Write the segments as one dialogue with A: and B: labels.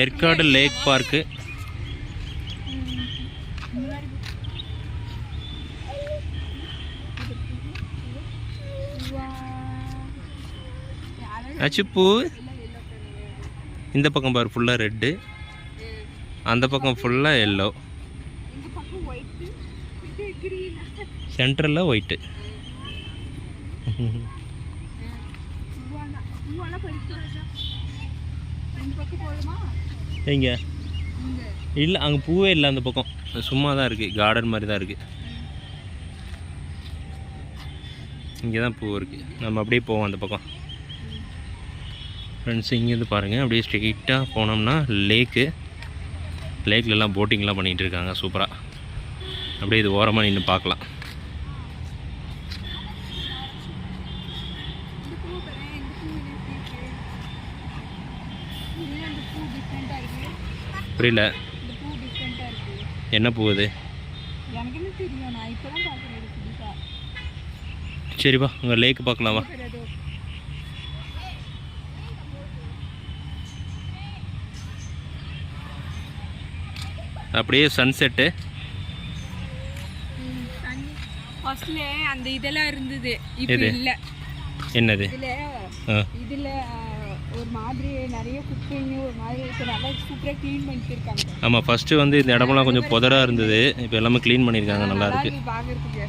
A: Yercaud lakh park. ஆச்சு பூ இந்த பக்கம் பாரு ஃபுல்லாக ரெட்டு. அந்த பக்கம் ஃபுல்லாக எல்லோ சென்டரில் ஒயிட்டு
B: பூவானா பூவானா பறிக்கலாம் இந்த பக்கம் போகலாமா
A: எங்க?
B: இங்கே.
A: இல்லை அங்கே பூவே இல்லை அந்த பக்கம். சும்மா தான் இருக்குது கார்டன் மாதிரி தான் இருக்குது இங்கே தான் பூ இருக்குது நம்ம அப்படியே போவோம் அந்த பக்கம். ஃப்ரெண்ட்ஸ் இங்கேருந்து பாருங்கள் அப்படியே ஸ்ட்ரெயிட்டாக போனோம்னா லேக்கு லேக்லலாம் போட்டிங்லாம் பண்ணிகிட்டு இருக்காங்க. சூப்பராக அப்படியே இது ஓரமாக நின்று பார்க்கலாம்
B: இந்த பூ பாரு இந்த பூ எப்படி இருக்கு இது அந்த பூ டிஃப்ரெண்ட்டாக இருக்கு
A: புரியல. என்ன பூ அது? சரிப்பா உங்கள் லேக்கு பார்க்கலாமா
B: ஏதோ
A: அப்படியே சன்செட்டு
B: ஃபர்ஸ்ட்ல அந்த இதெல்லாம் இருந்தது. இப்போ? இல்லை.
A: என்னது?
B: இதுல ஒரு மாதிரி நிறைய குப்பைங்க ஒரு மாதிரி நல்லா சூப்பராக க்ளீன் பண்ணிட்டு இருக்காங்க
A: ஆமாம் ஃபஸ்ட்டு வந்து இந்த இடமெல்லாம் கொஞ்சம் புதராக இருந்தது. இப்போ எல்லாமே க்ளீன் பண்ணியிருக்காங்க நல்லா இருக்கு.
B: பார்க்கறதுக்கு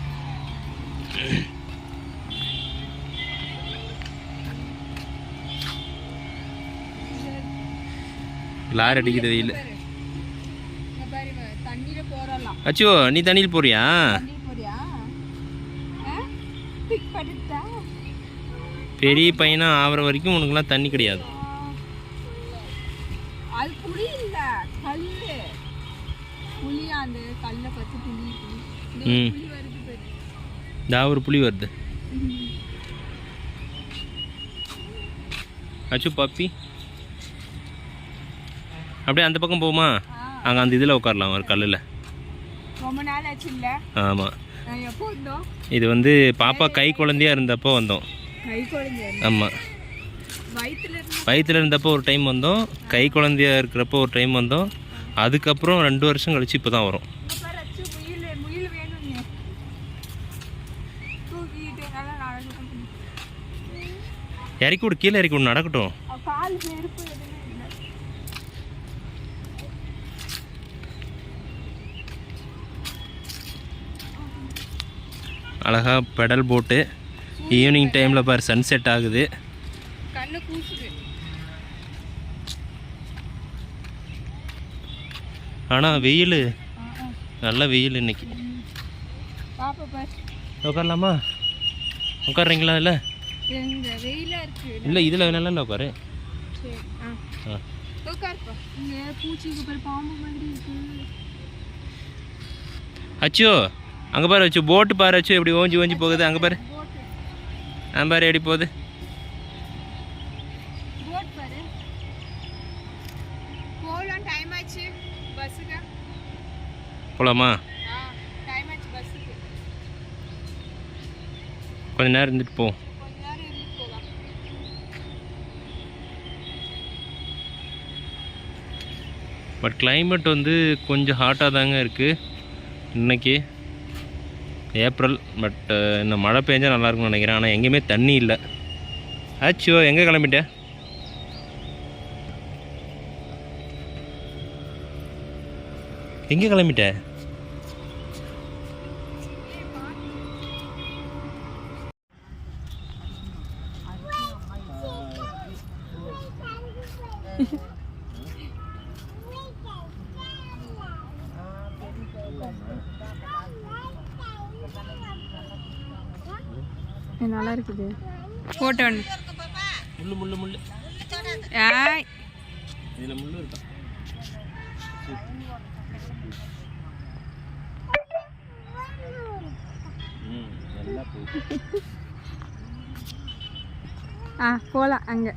A: லாரி அடிக்குது வெயில். அச்சோ நீ தண்ணியில் போறியா
B: தண்ணியில் போறியா ஆ? பிக் படுத்தா
A: பெரிய பையனாக ஆகிற வரைக்கும் உனக்குலாம் தண்ணி கிடையாது.
B: அது புளி இல்ல கல்லு. புளியா அந்த கல்லை பத்தி புளி புளி. இந்த ஒரு
A: ம். இதா ஒரு புளி வருது. அச்சு பாப்பி. அப்படியே அந்த பக்கம் போமா? அங்கே அந்த இதில் உட்காரலாம் ஒரு கல்லில்.
B: ரொம்ப நாள் ஆச்சு இல்ல
A: ஆமாம் இது வந்து பாப்பா கை குழந்தையா இருந்தப்போ வந்தோம். ஆமாம்
B: வயிற்றுல இருந்து?
A: வயிற்றில் இருந்தப்போ ஒரு டைம் வந்தோம். கை குழந்தையா இருக்கிறப்போ ஒரு டைம் வந்தோம். அதுக்கப்புறம் ரெண்டு வருஷம் கழிச்சு இப்போ தான் வரும் இறக்கி விடு கீழே இறக்கி விடு நடக்கட்டும்.
B: அவ கால் செருப்பு எதுவுமே இல்லை.
A: அழகா பெடல் போட்டு ஈவினிங் டைமில் பாரு சன்செட் ஆகுது.
B: கண்ணு கூசுது.
A: ஆனால் வெயில். நல்ல வெயில் இன்னைக்கு. உட்காரலாமா? உட்காடுறீங்களா இல்லை? இல்லை இதில் வேணாலும் உட்காரு அச்சோ அங்கே பாரு அச்சு போட்டு பாரு அச்சு எப்படி ஓஞ்சி ஓஞ்சி போகுது அங்கே பாரு.
B: போட்டு
A: ஆ பாரு எப்படி போகுது
B: போகலாம்
A: கொஞ்ச நேரம் இருந்துட்டு போ. பட் climate வந்து கொஞ்சம் ஹாட்டாக தாங்க இருக்குது இன்னைக்கு. ஏப்ரல் பட் இந்த மழை பெஞ்சால் நல்லா இருக்கும்னு நினைக்கிறேன். ஆனால் எங்கேயுமே தண்ணி இல்லை. ஆச்சியோ எங்கே கிளம்பிட்ட? எங்கே கிளம்பிட்ட?
B: நல்லா இருக்குது போட்டோ
A: முள்ளு முள்ளு முள்ளு.
B: ஏய்.
A: இதில் முள்ளு இருக்கா? ம் நல்லா போகுது.
B: ஆ போகலாம் அங்கே.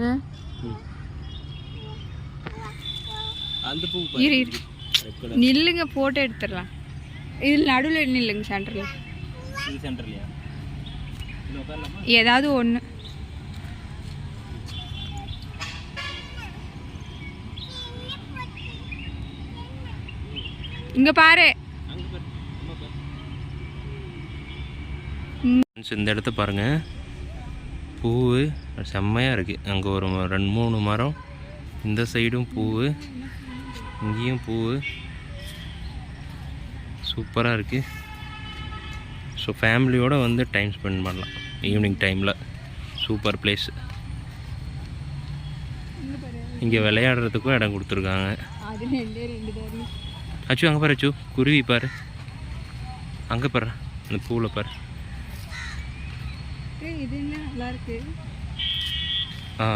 B: ஆ?
A: அந்த பூ
B: இரு இரு நில்லுங்க போட்டோ எடுத்துடலாம். இதில் நடுவில் நில்லுங்க சென்டரில்
A: இது சென்டர்லையா
B: ஏதாவது ஒன்று இங்க பாரு.
A: இந்த இடத்த பாருங்கள் பூ செம்மையாக இருக்குது அங்கே ஒரு ரெண்டு மூணு மரம். இந்த சைடும் பூ இங்கேயும் பூ சூப்பராக இருக்குது ஸோ ஃபேமிலியோடு வந்து டைம் ஸ்பெண்ட் பண்ணலாம். ஈவினிங் டைமில் சூப்பர் பிளேஸ் இங்கே விளையாடுறதுக்கும் இடம் கொடுத்துருக்காங்க. அச்சு அங்கே பாரு அச்சு. குருவி பாரு. அங்கே பாரு அந்த பூவில் பாரு.
B: ஏய், இது என்ன? நல்லா இருக்கு.
A: ஆ.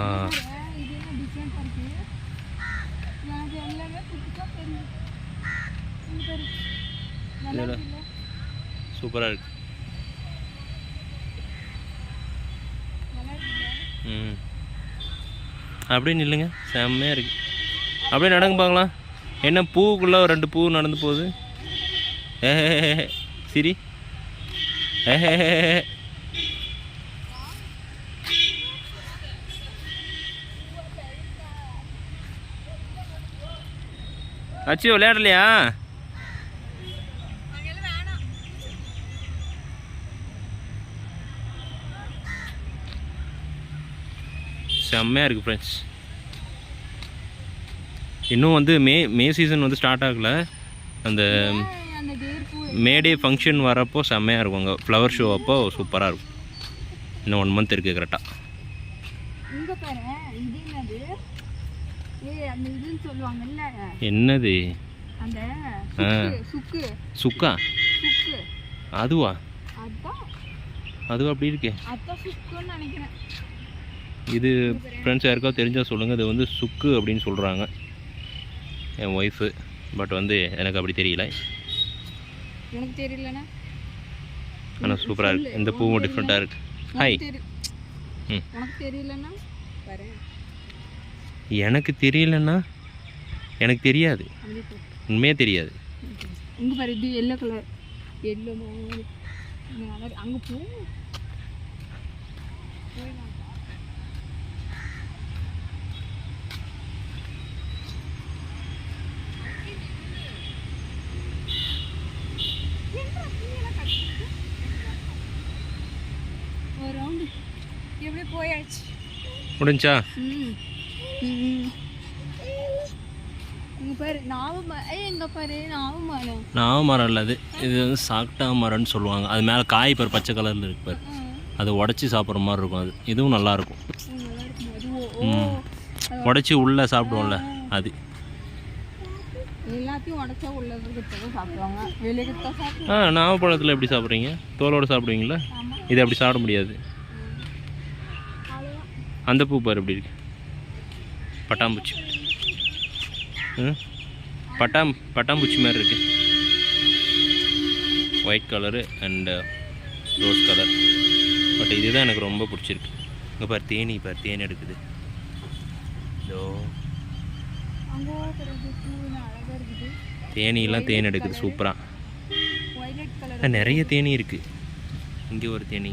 A: சூப்பராக இருக்கு. ம். அப்படியே நில்லுங்க. செம்மையாக இருக்கு. அப்படியே நடங்க பார்க்கலாம். என்ன பூவுக்குள்ளே ஒரு ரெண்டு பூ நடந்து போகுது? ஏ சிரி. ஏ. அச்சு விளையாடலையா? செம்மையாக இருக்குது ஃப்ரெண்ட்ஸ் இன்னும் வந்து மே மே சீசன் வந்து ஸ்டார்ட் ஆகல. அந்த மேடே ஃபங்க்ஷன் வரப்போ செம்மையாக இருக்கும் அங்கே. ஃப்ளவர் ஷோ அப்போ சூப்பராக இருக்கும். இன்னும் ஒன் மந்த் இருக்குது கரெக்டாக
B: இங்க பாரு இது என்னது ஏய் அந்த இதுன்னு சொல்லுவாங்கல்ல
A: என்னது.
B: சுக்கு
A: அதுவா? அதுவா அப்படி இருக்கு. இது ஃப்ரெண்ட்ஸ் யாருக்காவது தெரிஞ்சால் சொல்லுங்கள் இது வந்து சுக்கு அப்படின்னு சொல்கிறாங்க என் ஒய்ஃபு பட் வந்து எனக்கு அப்படி தெரியல.
B: எனக்கு தெரியலண்ணா.
A: ஆனால் சூப்பராக இருக்குது இந்த பூவும் டிஃப்ரெண்ட்டாக இருக்குது ஹாய் ம்.
B: தெரியலண்ணா? பாரு
A: எனக்கு தெரியலன்னா எனக்கு தெரியாது. உண்மையே தெரியாது.
B: இங்க பாரு இது எல்லோ கலர் எல்லோ. அங்க போ.
A: முடிஞ்சா?
B: நாவு மரம்.
A: இல்லை அது. இது வந்து சாக்டா மரம்னு சொல்லுவாங்க. அது மேலே காய் பாரு பச்சை கலரில் இருக்கு பாரு. அதை உடச்சி சாப்பிட்ற மாதிரி இருக்கும் அது. இதுவும் நல்லாயிருக்கும்
B: ம்,
A: உடச்சி உள்ளே சாப்பிடுவோம்ல அது. ஆ நாவப்பழத்தில் எப்படி சாப்பிட்றீங்க? தோலோடு சாப்பிடுவீங்களா? இது அப்படி சாப்பிட முடியாது. அந்த பூ பாரு எப்படி இருக்கு. பட்டாம்பூச்சி. பட்டாம் பட்டாம்பூச்சி மாதிரி இருக்கு. White colour and rose colour but இதுதான் எனக்கு ரொம்ப பிடிச்சிருக்கு. இங்கே பாரு தேனி பாரு தேன் எடுக்குது. இதோ.
B: இருக்குது
A: தேனியெல்லாம் தேன் எடுக்குது சூப்பராக நிறைய தேனி இருக்குது இங்கே ஒரு தேனி.